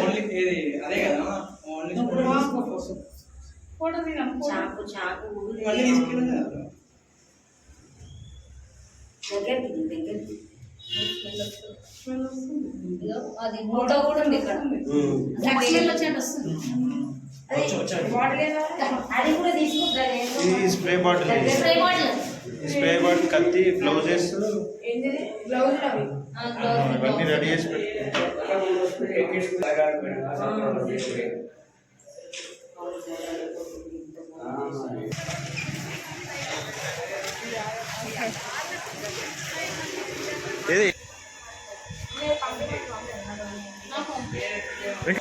Only ఏది? అదే కదా? ఓన్లీ ఫోటో తీరా? చాకు చాకు ఇవన్నీ తీసుకెళ్ళాం కదా? దగ్గరికి దగ్గరికి. ఇదిగో అది కూడా ఉంది ఇక్కడ. వస్తుంది. వచ్చాడు. అది కూడా తీసుకుంటారు. Spray bottle spray bottle spray bottle కత్తి బ్లౌజెస్. ఇవన్నీ రెడీ చేసి పెట్టుకుంటాం. ఏది? పైకి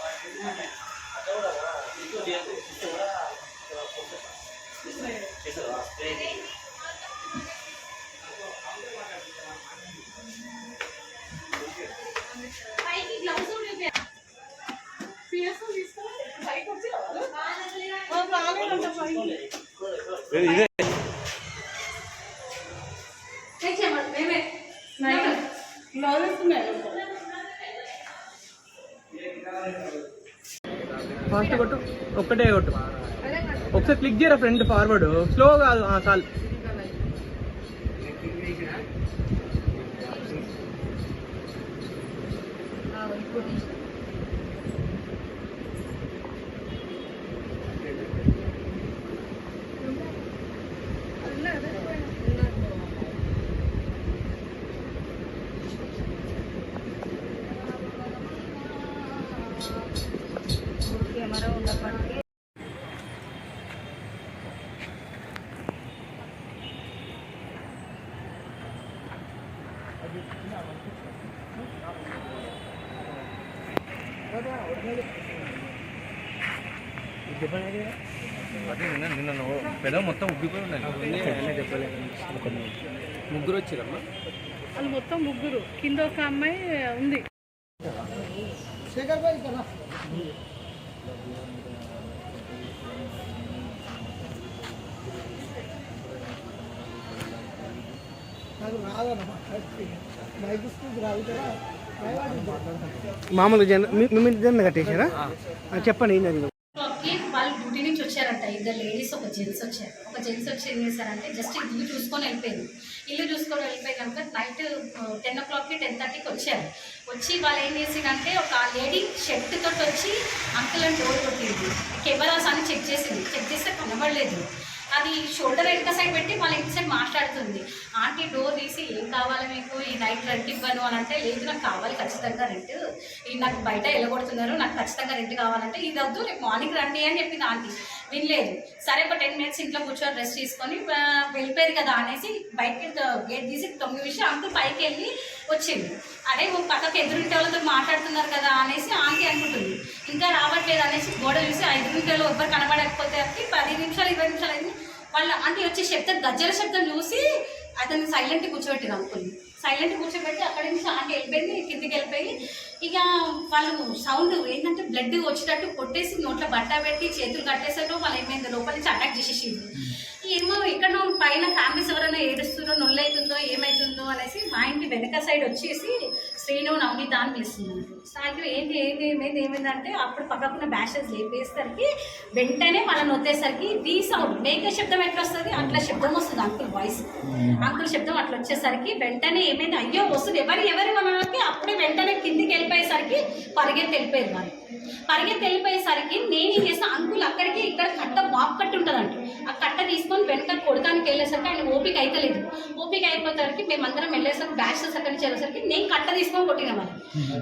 ఇదే. ఫాస్ట్ కొట్టు. ఒక్కటే కొట్టు. ఒకసారి క్లిక్ చేయరా ఫ్రంట్ ఫార్వర్డ్ స్లో కాదు ఆ, చాలు కెమెరా నిన్న పెదవ మొత్తం ఉబ్బిపోయి ఉండాలి ముగ్గురు వచ్చిరమ్మా వాళ్ళు మొత్తం ముగ్గురు కింద ఒక అమ్మాయి ఉంది మామూలుగా జన మీ- మీ జన కట్టేశారా? ఆ, చెప్పండి ఏం జరిగింది? వాళ్ళు డ్యూటీ నుంచి వచ్చారంట. ఇద్దరు లేడీస్ ఒక జెంట్స్ వచ్చారు. ఒక జెంట్స్ వచ్చి ఏం చేశారంటే జస్ట్ ఇల్లు చూసుకొని వెళ్ళిపోయింది. ఇల్లు చూసుకొని వెళ్ళిపోయి కనుక నైట్ టెన్ ఓ క్లాక్కి టెన్ థర్టీకి వచ్చారు. వచ్చి వాళ్ళు ఏం చేసిందంటే ఒక లేడీ షర్ట్ తోటి వచ్చి అంకుల్ అని డోర్ కొట్టింది. కెమెరాస్ అని చెక్ చేసింది. చెక్ చేస్తే కనబడలేదు. అది షోల్డర్ వెనక సైడ్ పెట్టి వాళ్ళ ఇంటి సైడ్ మాట్లాడుతుంది ఆంటీ డోర్ తీసి ఏం కావాలి మీకు? ఈ నైట్ రెంట్ ఇవ్వను అని అంటే లేదు నాకు కావాలి ఖచ్చితంగా రెంట్ ఈ నాకు బయట వెళ్ళగొడుతున్నారు నాకు ఖచ్చితంగా రెంట్ కావాలంటే ఇది వద్దు రేపు మార్నింగ్ రండి అని చెప్పింది ఆంటీ. వినలేదు. సరే ఒక టెన్ మినిట్స్ ఇంట్లో కూర్చొని రెస్ట్ తీసుకొని వెళ్ళిపోయారు కదా అనేసి బయటకి గేట్ తీసి తొమ్మిది విషయం అంతా పైకి వెళ్ళి వచ్చింది. అరే ఓ పక్కకి ఎదురింటి వాళ్ళతో మాట్లాడుతున్నారు కదా అనేసి ఆంటీ అనుకుంటుంది. ఇంకా రావట్లేదు అనేసి గోడ చూసి ఐదు నిమిషాలు ఎవ్వరు కనబడకపోతే పది నిమిషాలు ఇరవై నిమిషాలు అయింది. వాళ్ళ ఆంటీ వచ్చే శబ్దం గజ్జల శబ్దం చూసి అతను సైలెంట్ కూర్చోబెట్టింది అనుకుంది. సైలెంట్ కూర్చోబెట్టి అక్కడి నుంచి ఆంటీ వెళ్ళిపోయింది కిందికి వెళ్ళిపోయి ఇక వాళ్ళు సౌండ్ ఏంటంటే బ్లడ్ వచ్చేటట్టు కొట్టేసి నోట్లో బట్ట పెట్టి చేతులు కట్టేసారు వాళ్ళు ఏమైంది లోపల నుంచి అటాక్ చేసేసింది. ఏమో ఇక్కడ పైన ఫ్యామిలీస్ ఎవరైనా ఏడుస్తుందో నొల్లైతుందో ఏమైతుందో అనేసి మా ఇంటి వెనక సైడ్ వచ్చేసి శ్రీను నవనీత అని పిలుస్తుంది సాయంత్రం ఏంటి ఏంటి ఏమైంది ఏమైందంటే అప్పుడు పక్కకున్న బ్యాషెస్ లేపేసరికి వెంటనే వాళ్ళని వచ్చేసరికి రీ సౌండ్ మేక శబ్దం ఎట్లా వస్తుంది అట్లా శబ్దం వస్తుంది అంకుల్ వాయిస్. అంకుల్ శబ్దం అట్లా వచ్చేసరికి వెంటనే ఏమైంది? అయ్యో వస్తుంది. ఎవరు ఎవరు మనకి అప్పుడే వెంటనే కిందికి వెళ్ళిపోయేసరికి పరిగెత్తి వెళ్ళిపోయేది వాళ్ళు. పరిగెత్తి వెళ్ళిపోయేసరికి నేను ఏం చేసిన అంకుల్ అక్కడికి ఇక్కడ కట్ట బాబు కట్ట ఉంటుందంట. ఆ కట్ట తీసుకొని వెనక కొడతానికి వెళ్ళేసరికి ఆయన ఓపిక అయితలేదు. ఓపిక అయిపోయేసరికి మేమందరం వెళ్ళేసరికి బ్యాచెస్ అక్కడి నుంచి వెళ్ళేసరికి నేను కట్ట తీసుకొని కొట్టిన మరి.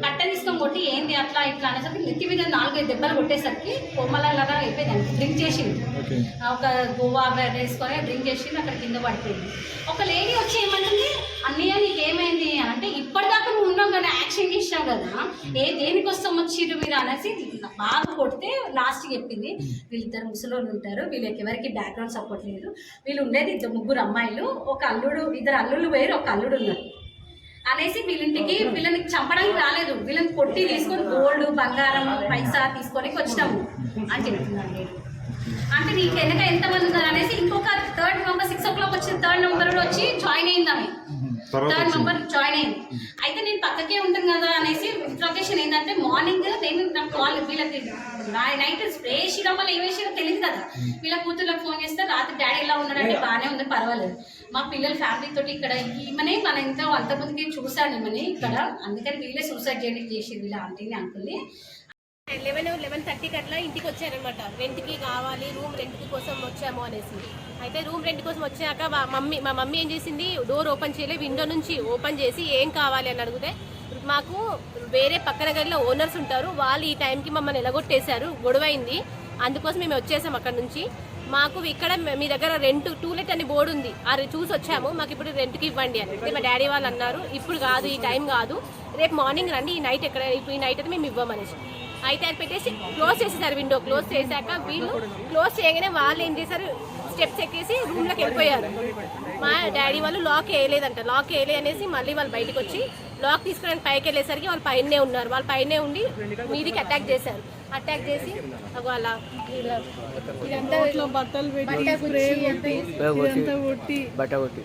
కట్ట తీసుకొని కొట్టి ఏంది అట్లా ఇట్లా అనేసరికి నెత్తి మీద నాలుగైదు దెబ్బలు కొట్టేసరికి కొమ్మలలాగా అయిపోయింది డ్రింక్ చేసింది ఒక గోవా వేసుకొని డ్రింక్ చేసి అక్కడ కింద పడిపోయింది ఒక లేడీ వచ్చి ఏమంటుంది అన్నయ్య నీకు ఏమైంది అని అంటే ఇప్పటిదాకా నువ్వు ఉన్నావు కదా యాక్షన్ చేసినావు కదా ఏ దేనికోసం వచ్చిర్రు మీరు? అనేసి బాగా కొడితే లాస్ట్కి చెప్పింది. వీళ్ళిద్దరు ముసలోళ్ళు ఉంటారు. వీళ్ళకి ఎవరికి బ్యాక్గ్రౌండ్ సపోర్ట్ లేదు. వీళ్ళు ఉండేది ఇద్దరు ముగ్గురు అమ్మాయిలు. ఒక అల్లుడు ఇద్దరు అల్లుళ్ళు వేరు ఒక అల్లుడు ఉన్నారు అనేసి వీళ్ళింటికి వీళ్ళని చంపడానికి రాలేదు. వీళ్ళని కొట్టి తీసుకొని గోల్డ్ బంగారం పైసా తీసుకొని వచ్చినాము అని చెప్తున్నాను నేను అంటే నీకు వెనక ఎంతమంది ఉన్నారు అనేసి ఇంకొక third number six o'clock వచ్చిన థర్డ్ నెంబర్ వచ్చి జాయిన్ అయింది ఆమె. తర్వాత థర్డ్. మెంబర్ జాయిన్ అయింది అయితే నేను పక్కకే ఉంటాను కదా అనేసి ఇంట్రొకేషన్ ఏంటంటే మార్నింగ్ నేను నాకు కాల్ వీళ్ళకి నైట్ వేసిరా మళ్ళీ ఏమేసిరో తెలియదు కదా. వీళ్ళ కూతుర్లకు ఫోన్ చేస్తే రాత్రి డాడీ ఎలా ఉన్నాడంటే బాగానే ఉంది పర్వాలేదు. మా పిల్లల ఫ్యామిలీ తోటి ఇక్కడ ఈమెనే మన ఎంతో అంతమందికి చూశాను ఈమెని ఇక్కడ. అందుకని వీళ్ళే సూసైడ్ చేయడానికి చేసి వీళ్ళ ఆంటీని అంకుల్ని లెవెన్ లెవెన్ థర్టీకి అట్లా ఇంటికి వచ్చారనమాట రెంట్కి కావాలి రూమ్ రెంట్కి కోసం వచ్చాము అనేసి. అయితే రూమ్ రెంట్ కోసం వచ్చాక మా మమ్మీ మా మమ్మీ ఏం చేసింది డోర్ ఓపెన్ చేయలే విండో నుంచి ఓపెన్ చేసి ఏం కావాలి అని అడిగితే మాకు వేరే పక్కన గదిలో ఓనర్స్ ఉంటారు వాళ్ళు ఈ టైంకి మమ్మల్ని ఎలగొట్టేశారు గొడవైంది. అందుకోసం మేము వచ్చేసాం అక్కడ నుంచి. మాకు ఇక్కడ మీ దగ్గర రెంట్ టూలెట్ అని బోర్డు ఉంది అది చూసి వచ్చాము మాకు ఇప్పుడు రెంట్కి ఇవ్వండి అని. మా డాడీ వాళ్ళు అన్నారు ఇప్పుడు కాదు ఈ టైం కాదు రేపు మార్నింగ్ రండి ఈ నైట్ ఎక్కడ ఈ నైట్ అయితే మేము ఇవ్వమనేసి. అయితే అది పెట్టేసి క్లోజ్ చేసేసారు విండో. క్లోజ్ చేశాక వీళ్ళు క్లోజ్ చేయగానే వాళ్ళు ఏం చేశారు? స్టెప్స్ ఎక్కేసి రూమ్లోకి వెళ్ళిపోయారు. మా డాడీ వాళ్ళు లాక్ వేయలేదంట. లాక్ వేయలే అనేసి మళ్ళీ వాళ్ళు బయటకు వచ్చి లాక్ తీసుకోవడానికి పైకి వెళ్ళేసరికి వాళ్ళు పైనే ఉన్నారు. వాళ్ళు పైనే ఉండి మీదికి అటాక్ చేశారు. అటాక్ చేసి వాళ్ళ బట్టలు పెట్టి బట్ట కొట్టి.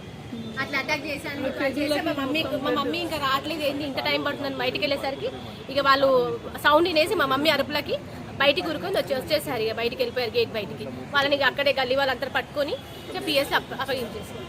అట్లా అటాక్ చేశాను చేస్తే మా మమ్మీ మా మమ్మీ ఇంకా రావట్లేదు ఏంటి ఇంత టైం పడుతుందని బయటికి వెళ్ళేసరికి ఇక వాళ్ళు సౌండ్ వినేసి మా మమ్మీ అరుపులకి బయటికి ఊరుకొని వచ్చి వచ్చేసారు ఇక బయటికి వెళ్ళిపోయారు గేట్ బయటికి. వాళ్ళని ఇక అక్కడే గల్లీ వాళ్ళంతా పట్టుకొని ఇక పిఎస్ అప్పగించేసారు